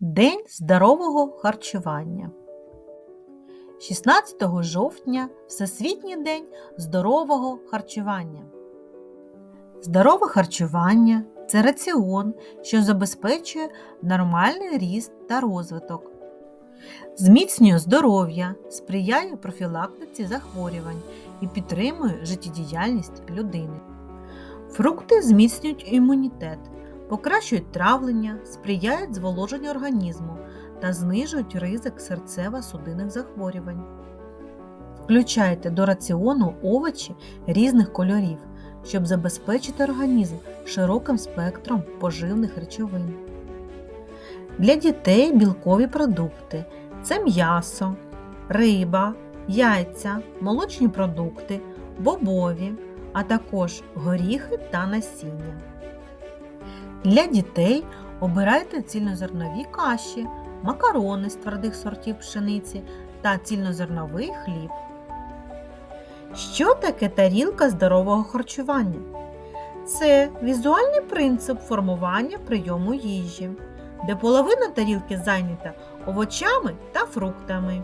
День здорового харчування. 16 жовтня Всесвітній день здорового харчування. Здорове харчування це раціон, що забезпечує нормальний ріст та розвиток, зміцнює здоров'я, сприяє профілактиці захворювань і підтримує життєдіяльність людини. Фрукти зміцнюють імунітет, покращують травлення, сприяють зволоженню організму та знижують ризик серцево-судинних захворювань. Включайте до раціону овочі різних кольорів, щоб забезпечити організм широким спектром поживних речовин. Для дітей білкові продукти це м'ясо, риба, яйця, молочні продукти, бобові, а також горіхи та насіння. Для дітей обирайте цільнозернові каші, макарони з твердих сортів пшениці та цільнозерновий хліб. Що таке тарілка здорового харчування? Це візуальний принцип формування прийому їжі, де половина тарілки зайнята овочами та фруктами.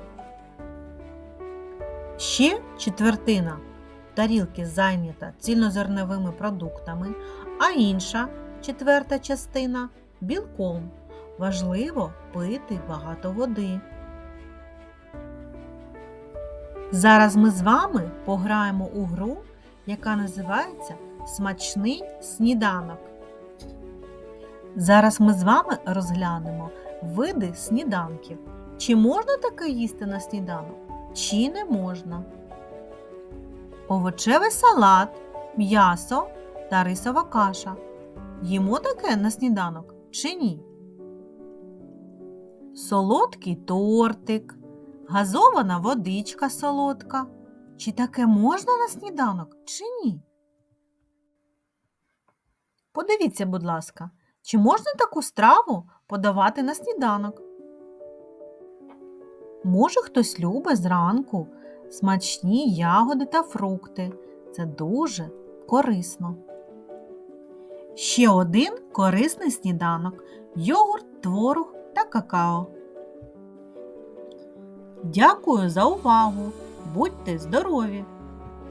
Ще четвертина тарілки зайнята цільнозерновими продуктами, а інша четверта частина білком. Важливо пити багато води. Зараз ми з вами пограємо у гру, яка називається Смачний сніданок. Зараз ми з вами розглянемо види сніданків. Чи можна таке їсти на сніданок, чи не можна. Овочевий салат, м'ясо та рисова каша. Їмо таке на сніданок чи ні? Солодкий тортик, газована водичка солодка. Чи таке можна на сніданок чи ні? Подивіться, будь ласка, чи можна таку страву подавати на сніданок? Може, хтось любить зранку смачні ягоди та фрукти. Це дуже корисно. Ще один корисний сніданок йогурт, творог та какао. Дякую за увагу! Будьте здорові!